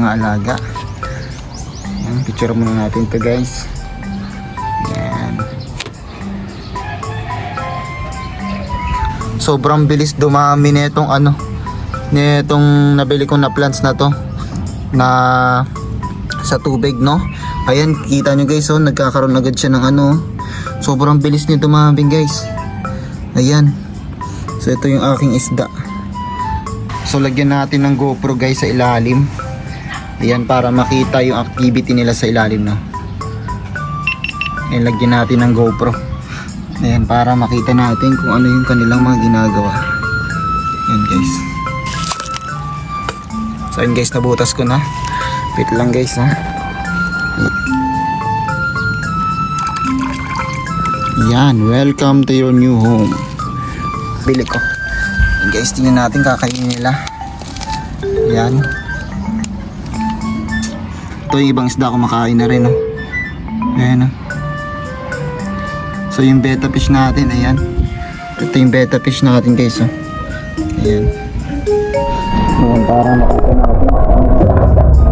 mga alaga. Yan, picture muna natin to guys. Yan. Sobrang bilis dumami nitong ano, nitong nabili ko na plants na to na sa tubig no. Ayan, kita nyo guys, oh, nagkakaroon agad siya ng ano. Sobrang bilis niya dumami guys. Ayan. So ito yung aking isda. So lagyan natin ng GoPro guys sa ilalim. Ayan para makita yung activity nila sa ilalim no. Ayan natin ng GoPro. Ayan para makita natin kung ano yung kanilang mga ginagawa. Ayan guys. So ayan guys nabutas ko na. Wait lang guys ha. Yan, welcome to your new home. Bili ko. Ayan guys, tingnan natin kakainin nila. Yan. Ito yung ibang isda kumakain na rin. Oh. Ayan oh. So yung beta fish natin, ayan. Ito yung beta fish natin guys. Oh. Ayan. Ayan, para makita natin.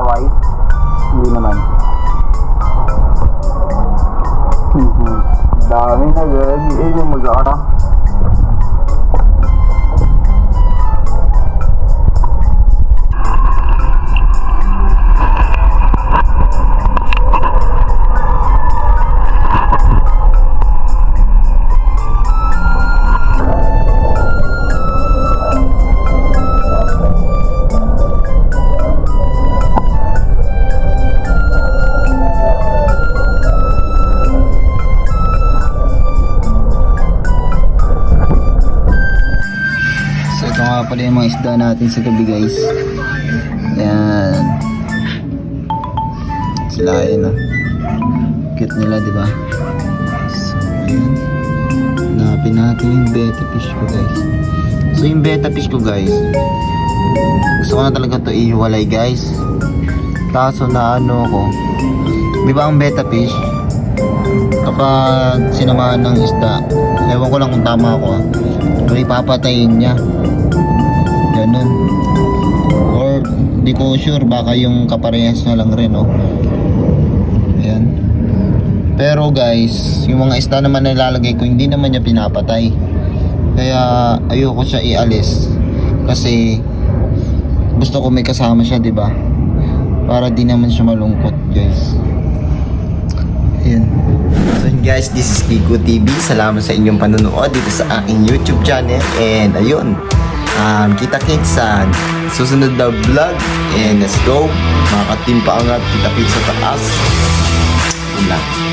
Inaaway. Hindi naman. Dami na girl. Eh, yung mag-aara. Pala yung mga isda natin sa gabi guys. Yan. Sila yun oh. Cute nila di ba? So ayan. Hanapin natin yung beta fish ko guys. So yung beta fish ko guys. Gusto ko na talaga to ihiwalay guys. Kaso na ano ko. Di ba ang beta fish? Kapag sinamahan ng isda, ewan ko lang kung tama ako ah. Pero ipapatayin niya. Ganun. Or di ko sure baka yung kaparehas na lang rin oh. Ayan. Pero guys, yung mga isda naman na nilalagay ko hindi naman niya pinapatay. Kaya ayoko siya ialis kasi gusto ko may kasama siya, 'di ba? Para di naman siya malungkot, guys. Ayan. So guys, this is Kiko TV. Salamat sa inyong panonood dito sa aking YouTube channel. And ayun, um, kita-kits susunod na vlog. And let's go. Mga angat, kita-kits sa taas. Yun lang.